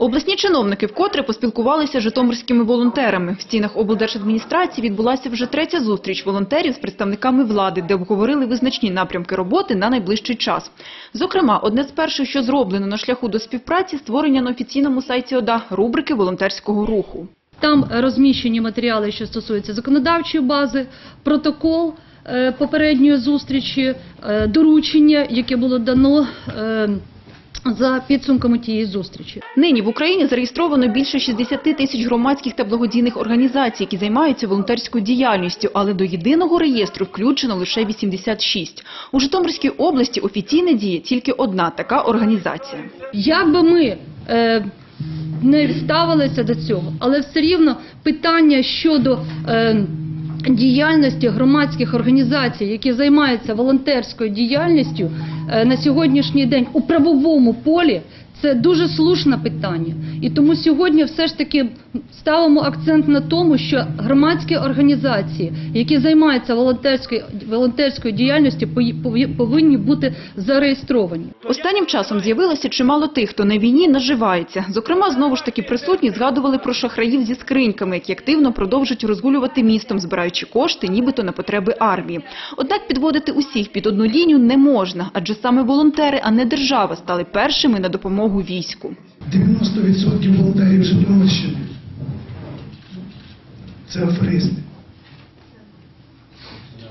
Обласні чиновники вкотре поспілкувалися з житомирськими волонтерами. В стінах облдержадміністрації відбулася вже третя зустріч волонтерів з представниками влади, де обговорили визначні напрямки роботи на найближчий час. Зокрема, одне з перших, що зроблено на шляху до співпраці, створення на офіційному сайті ОДА рубрики волонтерського руху. Там розміщені матеріали, що стосуються законодавчої бази, протокол е, попередньої зустрічі, е, доручення, яке було дано е, за підсумками тієї зустрічі. Нині в Україні зареєстровано більше 60 тисяч громадських та благодійних організацій, які займаються волонтерською діяльністю, але до єдиного реєстру включено лише 86. У Житомирській області офіційно діє тільки одна така організація. Як би ми е, не ставилися до цього, але все рівно питання щодо е, діяльності громадських організацій, які займаються волонтерською діяльністю е, на сьогоднішній день у правовому полі. Це дуже слушне питання, і тому сьогодні все ж таки ставимо акцент на тому, що громадські організації, які займаються волонтерською волонтерською діяльністю, повинні бути зареєстровані. Останнім часом з'явилося чимало тих, хто на війні наживається. Зокрема, знову ж таки присутні згадували про шахраїв зі скриньками, які активно продовжують розгулювати містом, збираючи кошти, нібито на потреби армії. Однак підводити усіх під одну лінію не можна, адже саме волонтери, а не держава, стали першими на допомогу війську. 90% волонтерів Житомирщини це аферисти,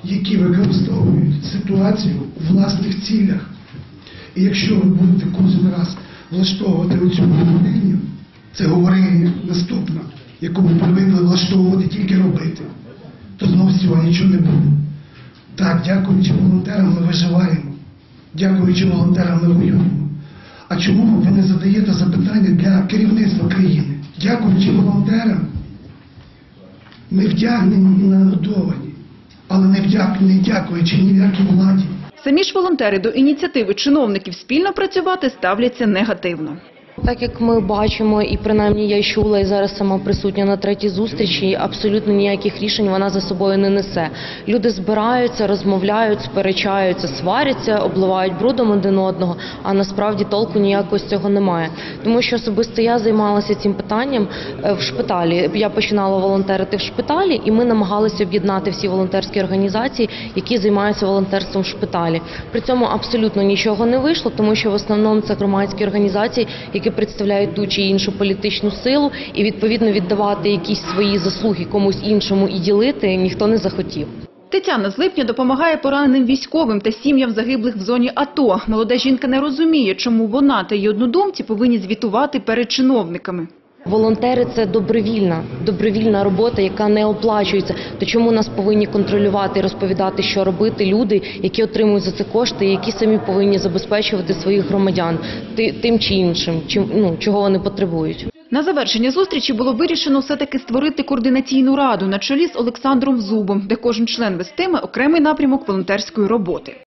які використовують ситуацію у власних цілях. І якщо ви будете кожен раз влаштовувати оцю лінію, це говорення наступна, яку ви привикли влаштовувати тільки робити, то знову цього нічого не буде. Так, дякуючи волонтерам, ми виживаємо. Дякуючи волонтерам, ми воюємо. А чому ви не задаєте запитання для керівництва країни? Дякуючи волонтерам, ми вдягнені і нагодовані, але не, вдяк, не дякуючи ніякій владі. Самі ж волонтери до ініціативи чиновників спільно працювати ставляться негативно. Так як ми бачимо, і принаймні я чула і зараз сама присутня на третій зустрічі, абсолютно ніяких рішень вона за собою не несе. Люди збираються, розмовляють, сперечаються, сваряться, обливають брудом один одного, а насправді толку ніякого з цього немає. Тому що особисто я займалася цим питанням е, в шпиталі. Я починала волонтерити в шпиталі, і ми намагалися об'єднати всі волонтерські організації, які займаються волонтерством в шпиталі. При цьому абсолютно нічого не вийшло, тому що в основному це громадські організації, які представляють ту чи іншу політичну силу, і відповідно віддавати якісь свої заслуги комусь іншому і ділити ніхто не захотів. Тетяна з липня допомагає пораненим військовим та сім'ям загиблих в зоні АТО. Молода жінка не розуміє, чому вона та її однодумці повинні звітувати перед чиновниками. Волонтери це добровільна, добровільна робота, яка не оплачується. То чому нас повинні контролювати і розповідати, що робити люди, які отримують за це кошти, які самі повинні забезпечувати своїх громадян ти- тим чи іншим, чим ну чого вони потребують. На завершення зустрічі було вирішено все-таки створити координаційну раду на чолі з Олександром Зубом, де кожен член вестиме окремий напрямок волонтерської роботи.